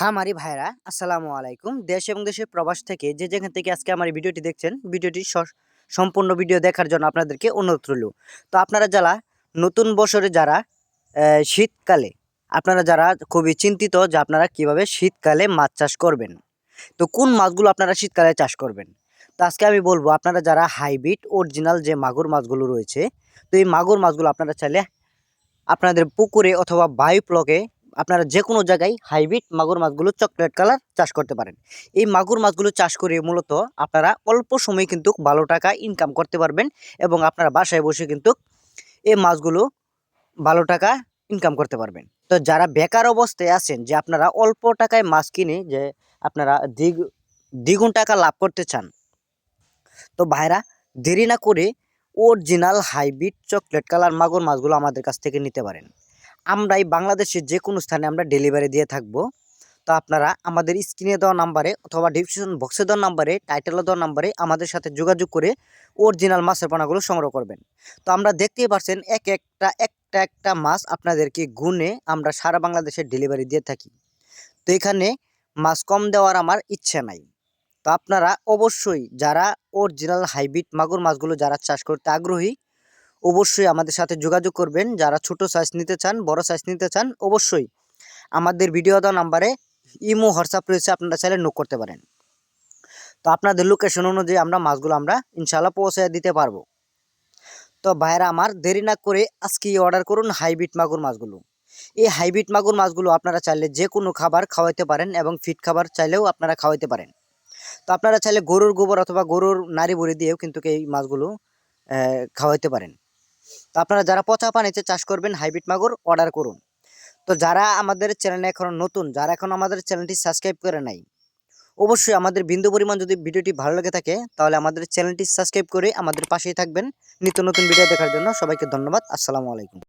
খামারি ভাইরা আসসালামু আলাইকুম। দেশ এবং দেশের প্রবাস থেকে যে যেখান থেকে আজকে আমার ভিডিওটি দেখছেন, ভিডিওটি সম্পূর্ণ ভিডিও দেখার জন্য আপনাদেরকে অনুরোধ রইল। তো আপনারা যারা নতুন বছরে যারা শীতকালে, আপনারা যারা খুবই চিন্তিত যে আপনারা কীভাবে শীতকালে মাছ চাষ করবেন, তো কোন মাছগুলো আপনারা শীতকালে চাষ করবেন? তো আজকে আমি বলব, আপনারা যারা হাইব্রিড অরিজিনাল যে মাগুর মাছগুলো রয়েছে, তো এই মাগুর মাছগুলো আপনারা চাইলে আপনাদের পুকুরে অথবা বায়ু প্লগে আপনারা যে কোনো জায়গায় হাইব্রিড মাগুর মাছগুলো চকলেট কালার চাষ করতে পারেন। এই মাগুর মাছগুলো চাষ করে মূলত আপনারা অল্প সময়ে কিন্তু ভালো টাকা ইনকাম করতে পারবেন এবং আপনারা বাসায় বসে কিন্তু এই মাছগুলো ভালো টাকা ইনকাম করতে পারবেন। তো যারা বেকার অবস্থায় আছেন যে আপনারা অল্প টাকায় মাছ কিনে যে আপনারা দ্বিগ, দ্বিগুণ টাকা লাভ করতে চান, তো ভাইরা দেরি না করে অরিজিনাল হাইব্রিড চকলেট কালার মাগুর মাছগুলো আমাদের কাছ থেকে নিতে পারেন। আমরা এই বাংলাদেশের যে কোনো স্থানে আমরা ডেলিভারি দিয়ে থাকব। তো আপনারা আমাদের স্ক্রিনে দেওয়া নাম্বারে অথবা ডিসক্রিপশন বক্সে দেওয়া নাম্বারে টাইটেলে দেওয়া নাম্বারে আমাদের সাথে যোগাযোগ করে অরিজিনাল মাছের পোনাগুলো সংগ্রহ করবেন। তো আমরা দেখতেই পারছেন এক একটা একটা একটা মাছ আপনাদেরকে গুনে আমরা সারা বাংলাদেশে ডেলিভারি দিয়ে থাকি। তো এখানে মাছ কম দেওয়ার আমার ইচ্ছে নাই। তো আপনারা অবশ্যই যারা অরিজিনাল হাইব্রিড মাগুর মাছগুলো যারা চাষ করতে আগ্রহী অবশ্যই আমাদের সাথে যোগাযোগ করবেন। যারা ছোট সাইজ নিতে চান, বড় সাইজ নিতে চান, অবশ্যই আমাদের ভিডিও দেওয়া নাম্বারে ইমো হোয়াটসঅ্যাপ রয়েছে, আপনারা চাইলে নোক করতে পারেন। তো আপনাদের লোকেশন অনুযায়ী আমরা মাছগুলো আমরা ইনশাল্লাহ পৌঁছে দিতে পারব। তো ভাইরা আমার, দেরি না করে আজকেই অর্ডার করুন হাইব্রিড মাগুর মাছগুলো। এই হাইব্রিড মাগুর মাছগুলো আপনারা চাইলে যে কোনো খাবার খাওয়াইতে পারেন এবং ফিট খাবার চাইলেও আপনারা খাওয়াইতে পারেন। তো আপনারা চাইলে গরুর গোবর অথবা গরুর নাড়ি বড়ি দিয়েও কিন্তু এই মাছগুলো খাওয়াইতে পারেন। তো আপনারা যারা পচা পানিতে চাষ করবেন, হাইব্রিড মাগুর অর্ডার করুন। তো যারা আমাদের চ্যানেলে এখনও নতুন, যারা এখন আমাদের চ্যানেলটি সাবস্ক্রাইব করে নাই, অবশ্যই আমাদের বিন্দু পরিমাণ যদি ভিডিওটি ভালো লেগে থাকে, তাহলে আমাদের চ্যানেলটি সাবস্ক্রাইব করে আমাদের পাশেই থাকবেন। নিত্য নতুন ভিডিও দেখার জন্য সবাইকে ধন্যবাদ। আসসালামু আলাইকুম।